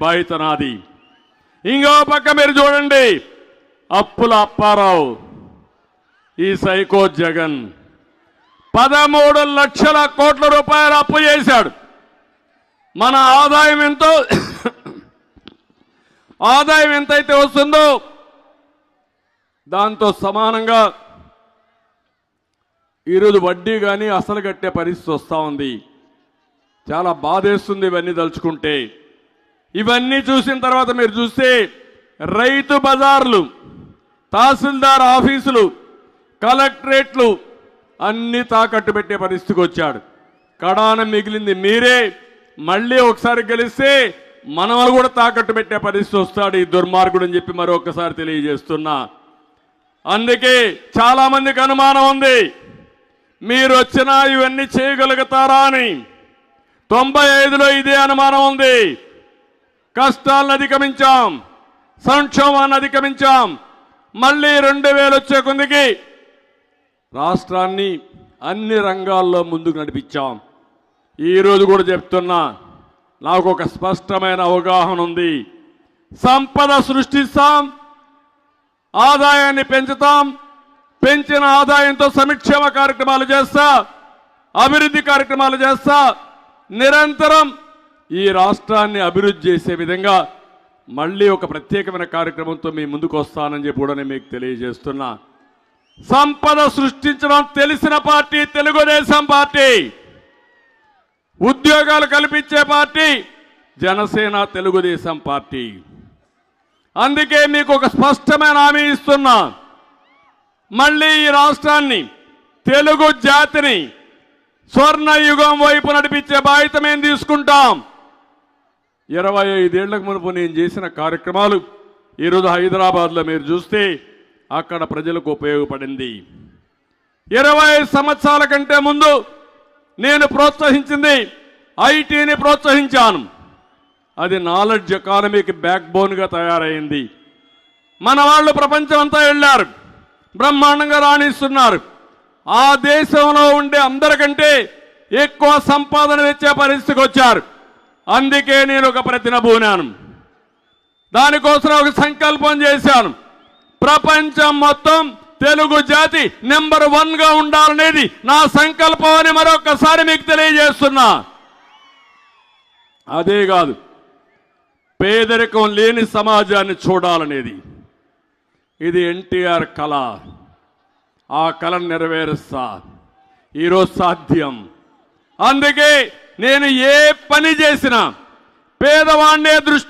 బాధ్యత నాది ఇంకో పక్క మీరు చూడండి. అప్పుల అప్పారావు ఈ సైకో జగన్ పదమూడు లక్షల కోట్ల రూపాయలు అప్పు చేశాడు. మన ఆదాయం ఎంతో? ఆదాయం ఎంతైతే వస్తుందో దాంతో సమానంగా ఈరోజు వడ్డీ కానీ అసలు కట్టే పరిస్థితి వస్తూ ఉంది. చాలా బాధేస్తుంది ఇవన్నీ తలుచుకుంటే. ఇవన్నీ చూసిన తర్వాత మీరు చూస్తే రైతు బజార్లు తహసీల్దార్ ఆఫీసులు కలెక్టరేట్లు అన్నీ తాకట్టు పెట్టే పరిస్థితికి వచ్చాడు. కడాన మిగిలింది మీరే మళ్ళీ ఒకసారి గెలిస్తే మనవలు కూడా తాకట్టు పెట్టే పరిస్థితి వస్తాడు ఈ దుర్మార్గుడు అని చెప్పి మరొకసారి తెలియజేస్తున్నా. అందుకే చాలామందికి అనుమానం ఉంది మీరు వచ్చినా ఇవన్నీ చేయగలుగుతారా అని. తొంభై ఐదులో ఇదే అనుమానం ఉంది. కష్టాలను అధిగమించాం సంక్షోభాన్ని అధిగమించాం. మళ్ళీ రెండు వేలు వచ్చే కొందికి రాష్ట్రాన్ని అన్ని రంగాల్లో ముందుకు నడిపించాం. ఈరోజు కూడా చెప్తున్నా నాకు ఒక స్పష్టమైన అవగాహన ఉంది. సంపద సృష్టిస్తాం ఆదాయాన్ని పెంచుతాం పెంచిన ఆదాయంతో సంక్షేమ కార్యక్రమాలు చేస్తా అభివృద్ధి కార్యక్రమాలు చేస్తా నిరంతరం ఈ రాష్ట్రాన్ని అభివృద్ధి చేసే విధంగా మళ్ళీ ఒక ప్రత్యేకమైన కార్యక్రమంతో మీ ముందుకు వస్తానని చెప్పి కూడా నేను మీకు తెలియజేస్తున్నా. సంపద సృష్టించడం తెలిసిన పార్టీ తెలుగుదేశం పార్టీ. ఉద్యోగాలు కల్పించే పార్టీ జనసేన తెలుగుదేశం పార్టీ. అందుకే మీకు ఒక స్పష్టమైన హామీ ఇస్తున్నా. మళ్ళీ ఈ రాష్ట్రాన్ని తెలుగు జాతిని స్వర్ణ యుగం వైపు నడిపించే బాధ్యత మేము తీసుకుంటాం. ఇరవై ఐదేళ్ళకు మునుపు నేను చేసిన కార్యక్రమాలు ఈరోజు హైదరాబాద్లో మీరు చూస్తే అక్కడ ప్రజలకు ఉపయోగపడింది. ఇరవై సంవత్సరాల కంటే ముందు నేను ప్రోత్సహించింది ఐటీని ప్రోత్సహించాను. అది నాలెడ్జ్ ఎకానమీకి బ్యాక్ బోన్గా తయారైంది. మన వాళ్ళు ప్రపంచం అంతా వెళ్ళారు. బ్రహ్మాండంగా రాణిస్తున్నారు. ఆ దేశంలో ఉండే అందరికంటే ఎక్కువ సంపాదన తెచ్చే పరిస్థితికి వచ్చారు. అందుకే నేను ఒక ప్రతినబూనాను దానికోసం ఒక సంకల్పం చేశాను. ప్రపంచం మొత్తం తెలుగు జాతి నెంబర్ వన్గా ఉండాలనేది నా సంకల్పం అని మరొకసారి మీకు తెలియజేస్తున్నా. అదే కాదు పేదరికం లేని సమాజాన్ని చూడాలనేది. ఇది ఎన్టీఆర్ కళ. ఆ కళను నెరవేరుస్తా. ఈరోజు సాధ్యం. అందుకే నేను ఏ పని చేసినా పేదవాణ్ణే దృష్టి